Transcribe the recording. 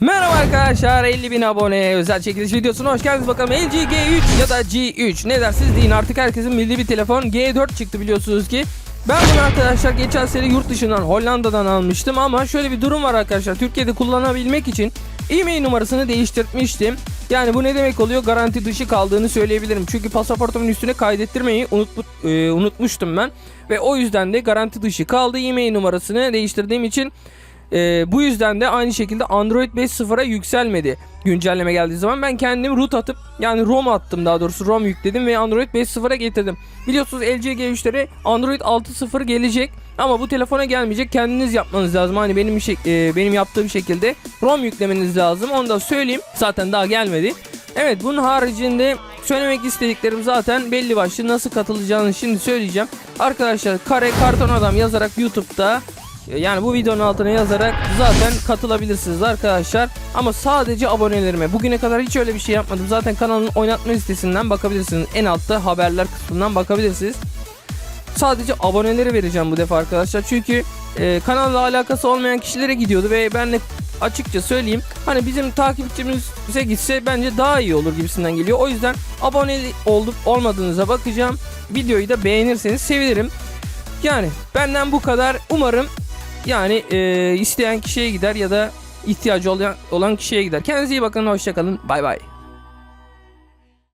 Merhaba arkadaşlar 50 bin abone özel çekiliş videosuna hoş geldiniz. Bakalım LG G3 ya da G3 ne dersiniz deyin. Artık herkesin bildiği bir telefon G4 çıktı biliyorsunuz ki. Ben bunu arkadaşlar geçen sene yurt dışından Hollanda'dan almıştım ama şöyle bir durum var arkadaşlar. Türkiye'de kullanabilmek için e-mail numarasını değiştirmiştim yani bu ne demek oluyor? Garanti dışı kaldığını söyleyebilirim. Çünkü pasaportumun üstüne kaydettirmeyi unut, e, unutmuştum ben. Ve o yüzden de garanti dışı kaldı e-mail numarasını değiştirdiğim için ee, bu yüzden de aynı şekilde Android 5.0'a yükselmedi güncelleme geldiği zaman. Ben kendim root atıp yani ROM attım daha doğrusu ROM yükledim ve Android 5.0'a getirdim. Biliyorsunuz LG G3'lere Android 6.0 gelecek ama bu telefona gelmeyecek. Kendiniz yapmanız lazım. Hani benim şey, e, benim yaptığım şekilde ROM yüklemeniz lazım. Onu da söyleyeyim. Zaten daha gelmedi. Evet bunun haricinde söylemek istediklerim zaten belli başlı. Nasıl katılacağını şimdi söyleyeceğim. Arkadaşlar kare karton adam yazarak YouTube'da yani bu videonun altına yazarak zaten katılabilirsiniz arkadaşlar. Ama sadece abonelerime. Bugüne kadar hiç öyle bir şey yapmadım. Zaten kanalın oynatma listesinden bakabilirsiniz. En altta haberler kısmından bakabilirsiniz. Sadece aboneleri vereceğim bu defa arkadaşlar. Çünkü e, kanalla alakası olmayan kişilere gidiyordu ve ben de açıkça söyleyeyim. Hani bizim takipçimize gitse bence daha iyi olur gibisinden geliyor. O yüzden abone olup olmadığınıza bakacağım. Videoyu da beğenirseniz sevinirim. Yani benden bu kadar. Umarım yani e, isteyen kişiye gider ya da ihtiyacı olan, olan kişiye gider. Kendinize iyi bakın. Hoşçakalın. Bay bay.